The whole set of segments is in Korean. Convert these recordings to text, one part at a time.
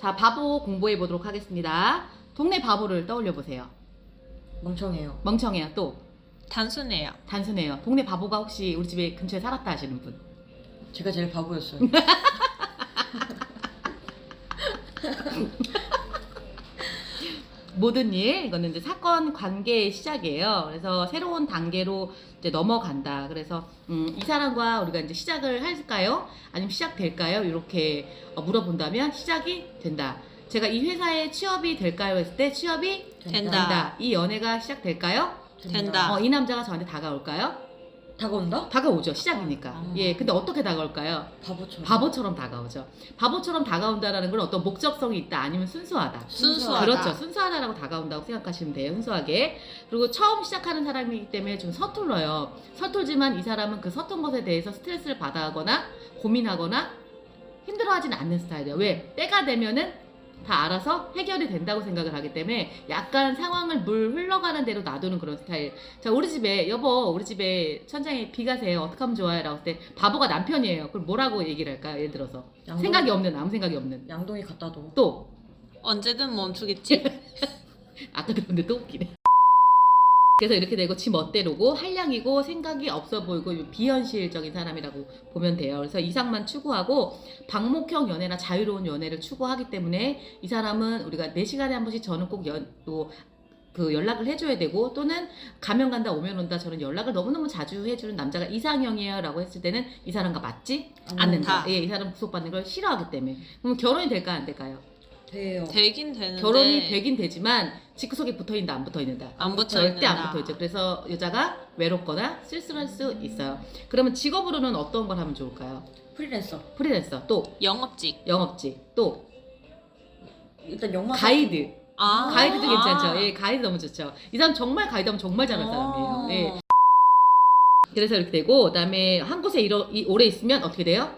자, 바보 공부해 보도록 하겠습니다. 동네 바보를 떠올려 보세요. 멍청해요. 멍청해요. 또 단순해요. 단순해요. 동네 바보가 혹시 우리 집에 근처에 살았다 하시는 분. 제가 제일 바보였어요. 모든 일 이거는 이제 사건 관계의 시작이에요. 그래서 새로운 단계로 이제 넘어간다. 그래서 음, 이 사람과 우리가 이제 시작을 할까요? 아니면 시작될까요? 이렇게 어, 물어본다면 시작이 된다. 제가 이 회사에 취업이 될까요? 했을 때 취업이 된다. 된다. 이 연애가 시작될까요? 된다. 어, 이 남자가 저한테 다가올까요? 다가온다? 다가오죠. 시작이니까. 어. 예. 근데 어떻게 다가올까요? 바보처럼. 바보처럼 다가오죠. 바보처럼 다가온다라는 건 어떤 목적성이 있다. 아니면 순수하다. 순수하다. 그렇죠. 순수하다라고 다가온다고 생각하시면 돼요. 순수하게. 그리고 처음 시작하는 사람이기 때문에 좀 서툴러요. 서툴지만 이 사람은 그 서툰 것에 대해서 스트레스를 받아하거나 고민하거나 힘들어하진 않는 스타일이에요. 왜? 때가 되면은 다 알아서 해결이 된다고 생각을 하기 때문에 약간 상황을 물 흘러가는 대로 놔두는 그런 스타일. 자, 우리 집에 여보, 우리 집에 천장에 비가 새요. 어떻게 하면 좋아요? 라고 했을 때 바보가 남편이에요. 그럼 뭐라고 얘기를 할까요? 예를 들어서 양동, 생각이 없는 아무 생각이 없는 양동이 갖다 둬. 또 언제든 멈추겠지. 아까 그런데 또 웃기네. 그래서 이렇게 되고 지 멋대로고 한량이고 생각이 없어 보이고 비현실적인 사람이라고 보면 돼요. 그래서 이상만 추구하고 방목형 연애나 자유로운 연애를 추구하기 때문에 이 사람은 우리가 4시간에 한 번씩 저는 꼭 연, 또그 연락을 해줘야 되고 또는 가면 간다 오면 온다 저는 연락을 너무너무 자주 해주는 남자가 이상형이에요 라고 했을 때는 이 사람과 맞지 않는다. 않다. 예, 이 사람 구속받는 걸 싫어하기 때문에. 그럼 결혼이 될까 안 될까요? 돼요. 되긴 되는데 결혼이 되긴 되지만 직구석에 붙어 있는다 안 붙어 있는다. 안 붙어 절대 있는다. 안 붙어 있죠. 그래서 여자가 외롭거나 쓸쓸할 수 있어요. 그러면 직업으로는 어떤 걸 하면 좋을까요? 프리랜서. 프리랜서, 또 영업직. 영업직, 또 일단 영화 가이드. 아 가이드도 아. 괜찮죠. 예, 가이드 너무 좋죠. 이 사람 정말 가이드하면 정말 잘하는 사람이에요. 어. 예. 그래서 이렇게 되고 그다음에 한 곳에 이러, 이, 오래 있으면 어떻게 돼요?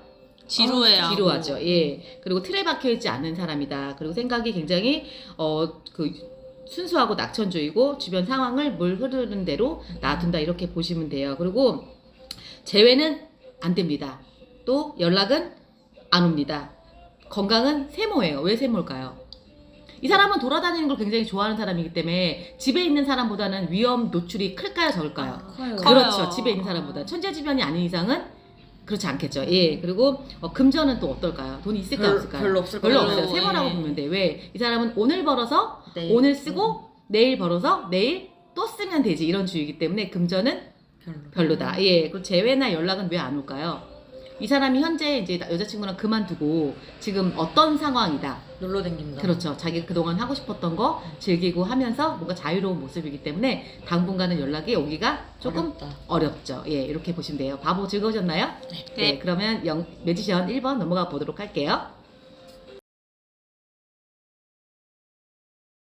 지루해요. 지루하죠. 예. 그리고 틀에 박혀 있지 않는 사람이다. 그리고 생각이 굉장히 어그 순수하고 낙천주의고 주변 상황을 물 흐르는 대로 놔둔다 이렇게 보시면 돼요. 그리고 재회는 안 됩니다. 또 연락은 안 옵니다. 건강은 세모예요. 왜 세모일까요? 이 사람은 돌아다니는 걸 굉장히 좋아하는 사람이기 때문에 집에 있는 사람보다는 위험 노출이 클까요, 적을까요? 커요. 커요. 그렇죠. 집에 있는 사람보다 천재지변이 아닌 이상은 그렇지 않겠죠. 예. 그리고 어, 금전은 또 어떨까요? 돈이 있을까 별- 없을까요? 별로 없을 별로 거예요. 없어요. 세모라고 예. 보면 돼. 왜? 이 사람은 오늘 벌어서 네. 오늘 쓰고 내일 벌어서 내일 또 쓰면 되지 이런 주의이기 때문에 금전은 별로. 별로다. 예. 그리고 재회나 연락은 왜 안 올까요? 이 사람이 현재 이제 여자친구랑 그만두고 지금 어떤 상황이다. 놀러 댕긴다. 그렇죠. 자기가 그동안 하고 싶었던 거 즐기고 하면서 뭔가 자유로운 모습이기 때문에 당분간은 연락이 오기가 조금 어렵다. 어렵죠. 예, 이렇게 보시면 돼요. 바보 즐거우셨나요? 네. 그러면 영, 매지션 1번 넘어가 보도록 할게요.